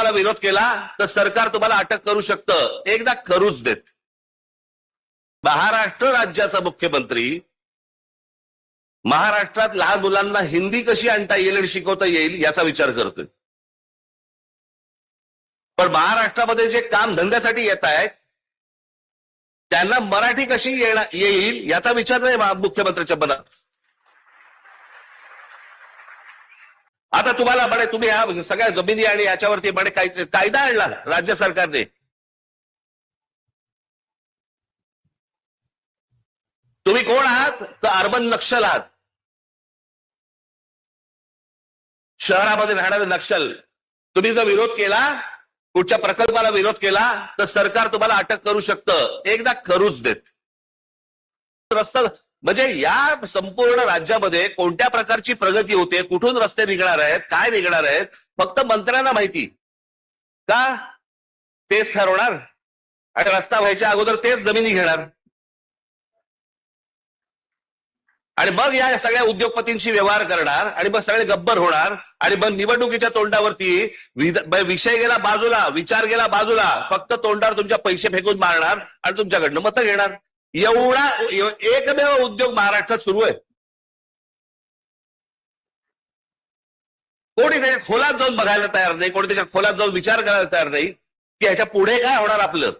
तुम्हाला विरोध केला तर सरकार तुम्हाला अटक करू शकतं. एकदा करूच देत. महाराष्ट्र राज्याचा मुख्यमंत्री महाराष्ट्रात लहान मुलांना हिंदी कशी आणता येईल आणि शिकवता येईल याचा विचार करतोय. पण महाराष्ट्रामध्ये जे काम धंद्यासाठी येत आहेत त्यांना मराठी कशी येणार येईल याचा विचार नाही मुख्यमंत्र्यांच्या मुख्यमंत्र्याच्या मनात. आता तुम्हाला म्हणे तुम्ही ह्या सगळ्या जमिनी आणि याच्यावरती म्हणे काय- कायदा आणला राज्य सरकारने. तुम्ही कोण आहात? तर अर्बन नक्षल आहात. शहरामध्ये राहणारे नक्षल. तुम्ही जर विरोध केला कुठच्या प्रकल्पाला विरोध केला तर सरकार तुम्हाला अटक करू शकतं. एकदा करूच देत. रस्ता म्हणजे या संपूर्ण राज्यामध्ये कोणत्या प्रकारची प्रगती होते? कुठून रस्ते निघणार आहेत? काय निघणार आहेत? फक्त मंत्र्यांना माहिती. का? तेच ठरवणार? आणि रस्ता व्हायच्या अगोदर तेच जमिनी घेणार. आणि मग या सगळ्या उद्योगपतींशी व्यवहार करणार आणि मग सगळे गब्बर होणार आणि मग निवडणुकीच्या तोंडावरती विध- विषय गेला बाजूला विचार गेला बाजूला फक्त तोंडावर तुमच्या पैसे फेकून मारणार आणि तुमच्याकडनं मतं घेणार. एवढा एकमेव उद्योग महाराष्ट्रात सुरू आहे. कोणी त्याच्या खोलात जाऊन बघायला तयार नाही कोणी त्याच्या खोलात जाऊन विचार करायला तयार नाही की ह्याच्या पुढे काय होणार आपलं?